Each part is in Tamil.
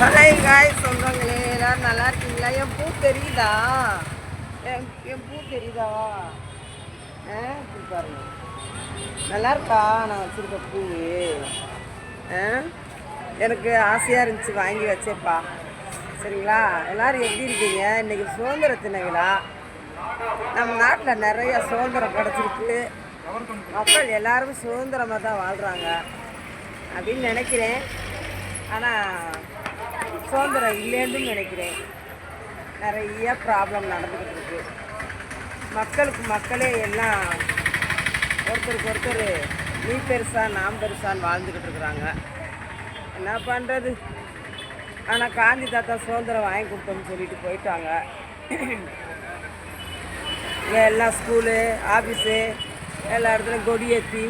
ஹாய் காய் சொல்கிறாங்களே எல்லோரும் நல்லா இருக்கீங்களா? என் பூ தெரியுதா? என் என் பூ தெரியுதா? ஆ இப்படி பாருங்க. நல்லா இருக்கா? நான் வச்சுருக்க பூ ஆ எனக்கு ஆசையாக இருந்துச்சு வாங்கி வச்சேப்பா. சரிங்களா? எல்லாரும் எப்படி இருக்கீங்க? இன்னைக்கு சுதந்திர தின விழா நம்ம நாட்டில் நிறைய சுதந்திரம் கிடச்சிருக்கு. மக்கள் எல்லாரும் சுதந்திரமாக தான் வாழ்கிறாங்க அப்படின்னு நினைக்கிறேன். ஆனால் சுதந்திரம் இல்லைன்னு நினைக்கிறேன். நிறைய ப்ராப்ளம் நடந்துக்கிட்டு இருக்கு. மக்களுக்கு மக்களே எல்லாம் ஒருத்தருக்கு ஒருத்தர் நீ பெருசா நாம் பெருசான்னு வாழ்ந்துக்கிட்டு இருக்கிறாங்க. என்ன பண்ணுறது ஆனால் காந்தி தாத்தா சுதந்திரம் வாங்கி கொடுத்தோம்னு சொல்லிட்டு போயிட்டாங்க. எல்லாம் ஸ்கூலு ஆஃபீஸு எல்லா இடத்துலையும் கொடி ஏற்றி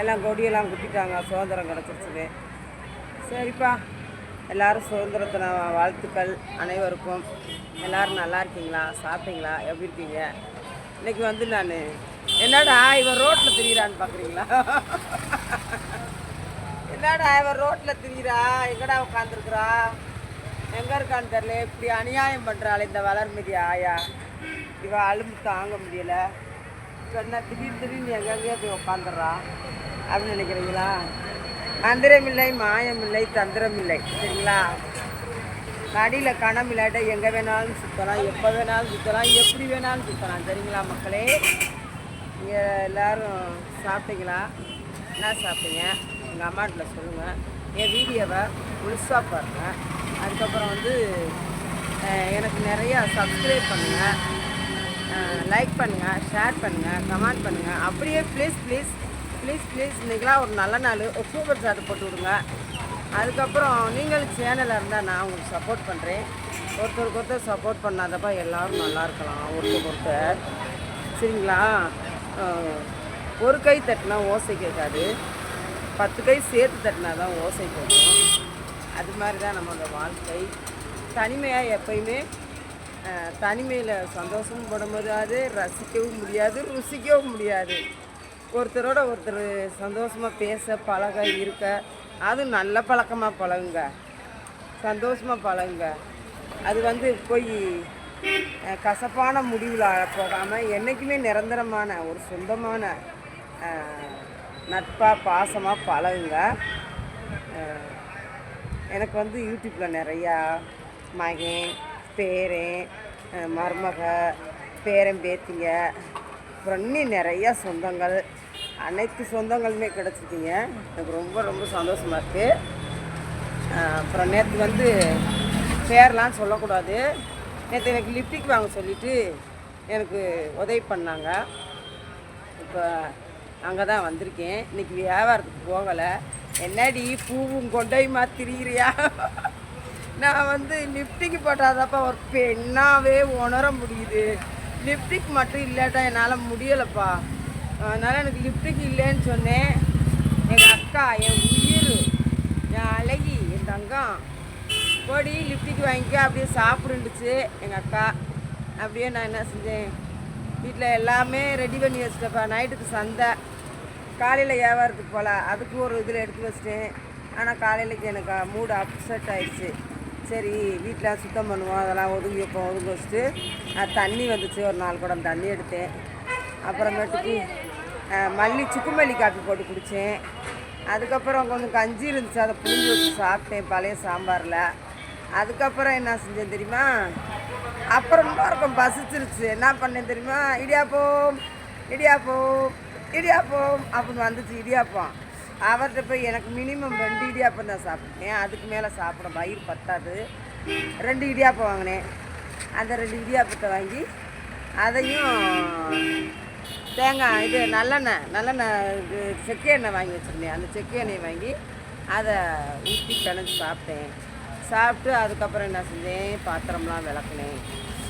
எல்லாம் கொடியெல்லாம் குத்திட்டாங்க. சுதந்திரம் கிடச்சிருச்சுன்னு. சரிப்பா. எல்லாரும் சுதந்திரத்தின வாழ்த்துக்கள் அனைவருக்கும். எல்லாரும் நல்லா இருக்கீங்களா? சாப்பிட்டீங்களா? எப்படி இருக்கீங்க? இன்னைக்கு வந்து நான் என்னடா இவன் ரோட்டில் திரியிறான்னு பார்க்குறீங்களா என்னடா இவன் ரோட்டில் திரியிறா? எங்கடா உட்காந்துருக்குறா எங்கே இருக்கான்னு தெரில இப்படி அநியாயம் பண்ணுறாள் இந்த வளர்மதி ஆயா. இவள் அலும்பு தாங்க முடியல. இப்போ என்ன திடீர் திடீர்னு எங்கெங்கேயோ போய் உட்காந்துடுறா அப்படின்னு நினைக்கிறீங்களா? மந்திரமில்லை மாயமில்லை தந்திரமில்லை. சரிங்களா? நடியில் கணம் இல்லாட்ட எங்கே வேணாலும் சுற்றலாம் எப்போ வேணாலும் சுற்றலாம் எப்படி வேணாலும் சுற்றலாம் சரிங்களா மக்களே? இங்கே எல்லோரும் சாப்பிட்டீங்களா? என்ன சாப்பிட்டீங்க? எங்கள் அம்மாட்டில் சொல்லுங்கள் என் வீடியோவை முழுசாக பாருங்கள் அதுக்கப்புறம் வந்து எனக்கு நிறையா சப்ஸ்கிரைப் பண்ணுங்கள் லைக் பண்ணுங்கள் ஷேர் பண்ணுங்கள் கமெண்ட் பண்ணுங்கள் அப்படியே ப்ளீஸ் ப்ளீஸ் ப்ளீஸ் ப்ளீஸ் இன்றைக்கெலாம் ஒரு நல்ல நாள். ஒரு சூப்பர் சாட் போட்டு விடுங்க. அதுக்கப்புறம் நீங்களும் சேனலில் இருந்தால் நான் உங்களுக்கு சப்போர்ட் பண்ணுறேன் ஒருத்தருக்கு ஒருத்தர் சப்போர்ட் பண்ணாதப்பா எல்லாரும் நல்லா இருக்கலாம். ஒருத்தருக்கு ஒருத்தர். சரிங்களா? ஒரு கை தட்டினா ஓசை கேட்காது. பத்து கை சேர்த்து தட்டினா தான் ஓசை கேட்கும். அது மாதிரி தான் நம்மளோட வாழ்க்கை. தனிமையாக எப்பயுமே தனிமையில் சந்தோஷமும் பட முடியாது ரசிக்கவும் முடியாது ருசிக்கவும் முடியாது. ஒருத்தரோட ஒருத்தர் சந்தோஷமாக பேச பழக இருக்க அது நல்ல பழக்கமாக பழகுங்க. சந்தோஷமாக பழகுங்க. அது வந்து போய் கசப்பான முடிவில் போகாமல் என்றைக்குமே நிரந்தரமான ஒரு சொந்தமான நட்பாக பாசமாக பழகுங்க. எனக்கு வந்து யூடியூப்பில் நிறையா மகன் பேரன் மருமக பேரன் பேத்திங்க அப்புறம் இன்னும் நிறையா சொந்தங்கள். அனைத்து சொந்தங்களுமே கிடச்சிருக்கீங்க. எனக்கு ரொம்ப ரொம்ப சந்தோஷமாக இருக்குது அப்புறம் நேற்று வந்து பேர்லாம் சொல்லக்கூடாது. நேற்று எனக்கு லிப்டிக் வாங்க சொல்லிவிட்டு எனக்கு உதவி பண்ணாங்க. இப்போ அங்கே தான் வந்திருக்கேன். இன்றைக்கி வியாபாரத்துக்கு போகலை. என்னடி பூவும் கொண்டையுமா திரியிறியா? நான் வந்து லிப்டிக்கு போட்டாதப்பா ஒரு பெண்ணாகவே உணர முடியுது. லிப்டிக் மட்டும் இல்லாட்டா என்னால் முடியலைப்பா. அதனால் எனக்கு லிஃப்ட்டுக்கு இல்லைன்னு சொன்னேன். எங்கள் அக்கா என் உயிர் என் அழகி என் தங்கம். போடி லிஃப்ட்டுக்கு வாங்கிக்க அப்படியே சாப்பிடுண்டுச்சு எங்கள் அக்கா. அப்படியே நான் என்ன செஞ்சேன்? வீட்டில் எல்லாமே ரெடி பண்ணி வச்சிட்டப்பா நைட்டுக்கு சந்தை. காலையில் வியாபாரத்துக்கு போகல அதுக்கு ஒரு இதில் எடுத்து வச்சிட்டேன். ஆனால் காலையிலக்கு எனக்கு மூடு அப்செட் ஆகிடுச்சு சரி வீட்டில் சுத்தம் பண்ணுவோம். அதெல்லாம் ஒதுங்கி வைப்போம். ஒதுங்க வச்சுட்டு அது தண்ணி வந்துச்சு. ஒரு நாலு குடம் தண்ணி எடுத்தேன். அப்புறமேட்டுக்கு மல்லி சுக்குமல்லி காப்பி போட்டு குடித்தேன் அதுக்கப்புறம் கொஞ்சம் கஞ்சி இருந்துச்சு அதை புளிஞ்சு வச்சு சாப்பிட்டேன் பழைய சாம்பாரில். அதுக்கப்புறம் என்ன செஞ்சேன் தெரியுமா? அப்புறம் இருக்கும் பசிச்சிருச்சு. என்ன பண்ணேன் தெரியுமா? இடியாப்பம் இடியாப்பம் இடியாப்பம் அப்படின்னு வந்துச்சு இடியாப்பம். அவர்கிட்ட போய் எனக்கு மினிமம் ரெண்டு இடியாப்பம் தான் சாப்பிட்டேன். அதுக்கு மேலே சாப்பிட வயிறு பத்தாது. ரெண்டு இடியாப்பம் வாங்கினேன். அந்த ரெண்டு இடியாப்பத்தை வாங்கி அதையும் தேங்காய் இது நல்லெண்ணெய் நல்லெண்ணெய் இது செக்கு எண்ணெய் வாங்கி வச்சுருந்தேன். அந்த செக்கு எண்ணெய் வாங்கி அதை ஊற்றி பிணைஞ்சு சாப்பிட்டேன். சாப்பிட்டு அதுக்கப்புறம் என்ன செஞ்சேன்? பாத்திரம்லாம் விளக்குனேன்.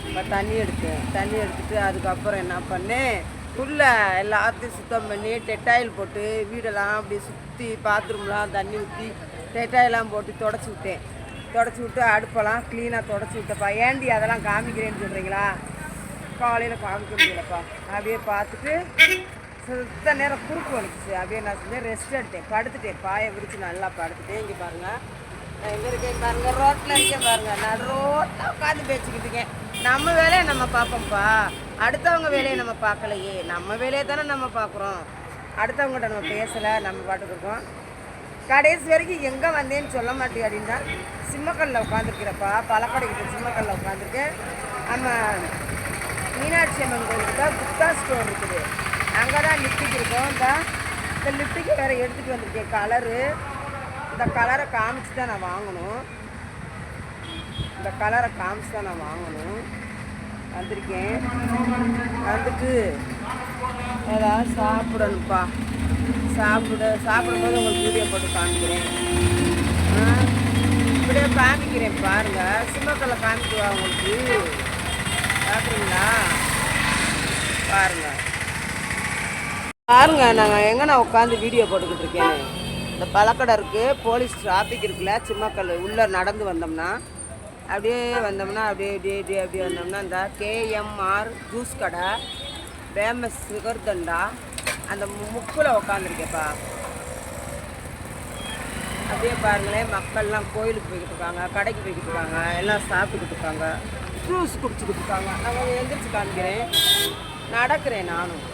இப்போ தண்ணி எடுத்தேன். தண்ணி எடுத்துட்டு அதுக்கப்புறம் என்ன பண்ணேன்? உள்ளே எல்லாத்தையும் சுத்தம் பண்ணி டெட்டாயில் போட்டு வீடெல்லாம் அப்படி சுற்றி பாத்ரூம்லாம் தண்ணி ஊற்றி டெட்டாயெல்லாம் போட்டு தொடச்சி விட்டேன். தொடச்சி விட்டு அடுப்பெல்லாம் க்ளீனாக தொடச்சி விட்டப்பா ஏண்டி அதெல்லாம் காமிக்கிறேன்னு சொல்கிறீங்களா காலையில் காமிக்க முடியலப்பா. அப்படியே பார்த்துட்டு சுத்த நேரம் குறுக்கு வந்துச்சு. அப்படியே நான் சொல்லி ரெஸ்ட் எடுத்தேன். படுத்துட்டேன். பாயை விரித்து நல்லா படுத்துட்டேன். இங்கே பாருங்கள் நான் எங்க இருக்கேன் பாருங்க. ரோட்டில் இருக்கேன் பாருங்க. நான் ரோட்டில் உட்காந்து பேசிக்கிட்டு நம்ம வேலையை நம்ம பார்ப்போம்ப்பா. அடுத்தவங்க வேலையை நம்ம பார்க்கலையே. நம்ம வேலையை தானே நம்ம பார்க்குறோம். அடுத்தவங்ககிட்ட நம்ம பேசலை. நம்ம பாட்டுக்கு இருக்கோம். கடைசி வரைக்கும் எங்கே வந்தேன்னு சொல்ல மாட்டேன் அப்படின்னா சிம்மக்கல்லில் உட்காந்துருக்கிறப்பா பழக்கடைக்கிட்ட சிம்மக்கல்லில் உட்காந்துருக்கேன் நம்ம மீனாட்சி அம்மன் கோயில்கிட்ட புத்தா ஸ்டோர் இருக்குது. அங்கே தான் லிப்டிக் இருக்கும். இந்த இந்த லிப்டிக்கை வேறு எடுத்துகிட்டு வந்திருக்கேன் கலரு இந்த கலரை காமிச்சு தான் நான் வாங்கணும். இந்த கலரை காமிச்சு தான் நான் வாங்கணும். வந்திருக்கேன். வந்துட்டு ஏதாவது சாப்பிடணும்ப்பா. சாப்பிட சாப்பிடும்போது உங்களுக்கு வீடியோ போட்டு காமிக்கிறேன். இப்படியே காமிக்கிறேன் பாருங்கள் சிம்மத்தில் காமிக்குவா உங்களுக்கு? பார்க்குறீங்களா பாருங்க. பாருங்க நாங்கள் எங்கே நான் உட்காந்து வீடியோ போட்டுக்கிட்டு இருக்கேன். இந்த பழக்கடை இருக்குது போலீஸ் டிராஃபிக் இருக்குல்ல சிம்மக்கல் உள்ளே நடந்து வந்தோம்னா அப்படியே வந்தோம்னா அப்படியே அப்படியே அப்படியே அப்படியே வந்தோம்னா இந்த கேஎம்ஆர் ஜூஸ் கடை ஃபேமஸ் சுகர்தண்டா அந்த முக்கில் உக்காந்துருக்கேப்பா அப்படியே பாருங்களேன் மக்கள்லாம் கோயிலுக்கு போய்கிட்டு இருக்காங்க கடைக்கு போய்கிட்டு இருக்காங்க எல்லாம் சாப்பிட்டுக்கிட்டு இருக்காங்க. ஜூஸ் குடிச்சுக்கிட்டு இருக்காங்க நான் கொஞ்சம் எந்திரிச்சு காமிக்கிறேன். நடக்கிறேன் நானும்.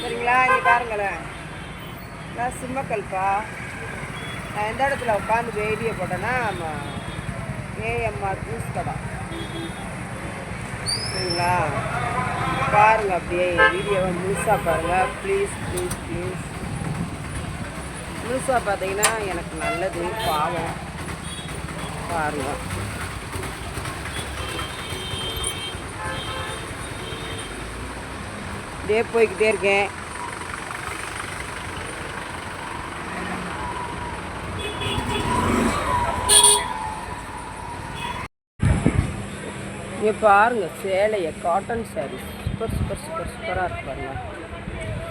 சரிங்களா? இங்கே பாருங்களேன். நான் சிம்மக்கல்பா நான் எந்த இடத்துல உட்காந்து வேடியை போட்டேன்னா ஏஎம்ஆர் ஜூஸ் கடை. சரிங்களா? பாருங்க அப்படியே என் வீடியோவை முழுசாக பாருங்கள் ப்ளீஸ் ப்ளீஸ் ப்ளீஸ் முழுசாக பார்த்தீங்கன்னா எனக்கு நல்லது. பாவம். பாருங்கள் அப்படியே போய்கிட்டே இருக்கேன். இங்கே பாருங்க சேலையை cotton sari super super super சூப்பராக இருக்கு பாருங்க.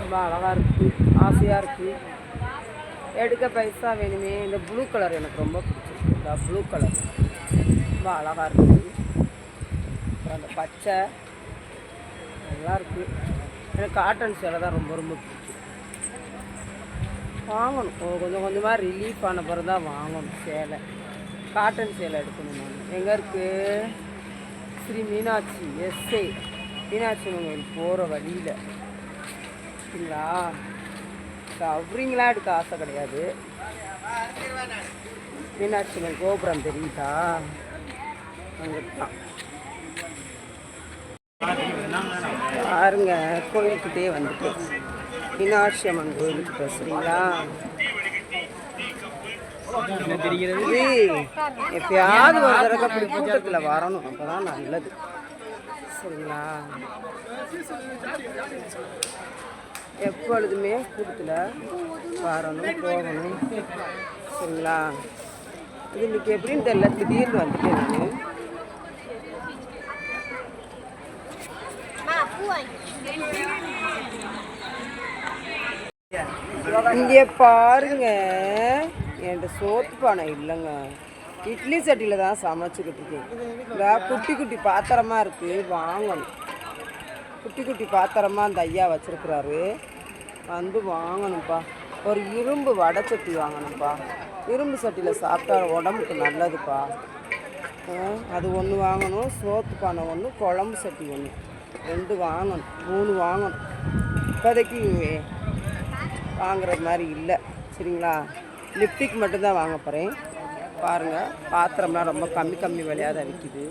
ரொம்ப அழகாக இருக்குது ஆசையாக இருக்குது எடுக்க பைசா வேணுமே. இந்த ப்ளூ கலர் எனக்கு ரொம்ப பிடிச்சிருக்கு. இந்த ப்ளூ கலர் ரொம்ப அழகாக இருக்குது அப்புறம் அந்த பச்சை. நல்லா இருக்குது எனக்கு காட்டன் சேலை தான் ரொம்ப ரொம்ப பிடிக்கும். வாங்கணும். கொஞ்சம் கொஞ்சமாக ரிலீஃப் ஆன பிறகு தான் வாங்கணும் சேலை. காட்டன் சேலை எடுக்கணும் நான். எங்கே இருக்குது ஸ்ரீ மீனாட்சி எஸ்ஏ மீனாட்சி அம்மன் கோயில் போகிற வழியில். சரிங்களா கவரிங்லாம் எடுக்க ஆசை கிடையாது. மீனாட்சி அம்மன் கோபுரம் தெரியுதா? அங்கே தான். பாருங்க கோயிலுக்கிட்டே வந்துட்டு மீனாட்சி அம்மன் கோயிலுக்கு சரிங்களா இது எப்பயாவது ஒரு தடவை அப்படி கூட்டத்தில் வரணும். அப்பதான் நல்லது. சரிங்களா? எப்பொழுதுமே கூட்டத்தில் வரணும் போகணும். சரிங்களா? இது இன்னைக்கு எப்படின்னு தெரியல. திடீர்னு வந்துட்டேன் நான். இங்கே பாருங்க. என்கிட்ட சோத்து பானை இல்லைங்க. இட்லி சட்டியில் தான் சமைச்சிக்கிட்டு இருக்கேன். குட்டி குட்டி பாத்திரமா இருக்குது வாங்கணும். குட்டி குட்டி பாத்திரமா அந்த ஐயா வச்சிருக்கிறாரு. வந்து வாங்கணும்ப்பா ஒரு இரும்பு வடை சட்டி வாங்கணும்ப்பா இரும்பு சட்டியில் சாப்பிட்டா உடம்புக்கு நல்லதுப்பா. அது ஒன்று வாங்கணும். சோத்து பானை ஒன்று குழம்பு சட்டி ஒன்று ரெண்டு வாங்கணும் மூணு வாங்கணும். இப்போதைக்கு வாங்குறது மாதிரி இல்லை சரிங்களா? லிப்டிக் மட்டும்தான் வாங்க போகிறேன் பாருங்கள் பாத்திரம்லாம் ரொம்ப கம்மி கம்மி விலையாக தான் விற்கிது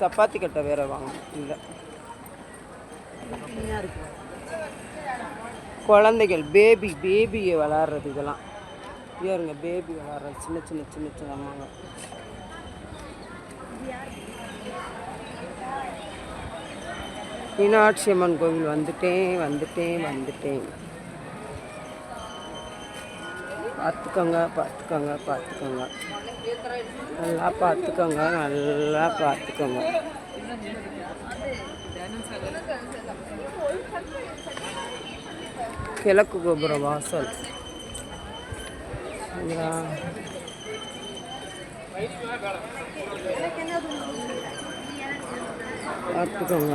சப்பாத்தி கட்டை வேறு வாங்கணும் இல்லை. குழந்தைகள் பேபி பேபியை விளாட்றது இதெல்லாம். இங்கே பேபி விளாட்றது சின்ன சின்ன சின்ன சின்ன மீனாட்சி அம்மன் கோவில் வந்துட்டேன் வந்துட்டேன் வந்துட்டேன். பார்த்துக்கோங்க பார்த்துக்கோங்க பார்த்துக்கோங்க. நல்லா பார்த்துக்கோங்க நல்லா பார்த்துக்கோங்க. கிழக்கு கோபுர வாசல். சரிங்களா? பார்த்துக்கோங்க.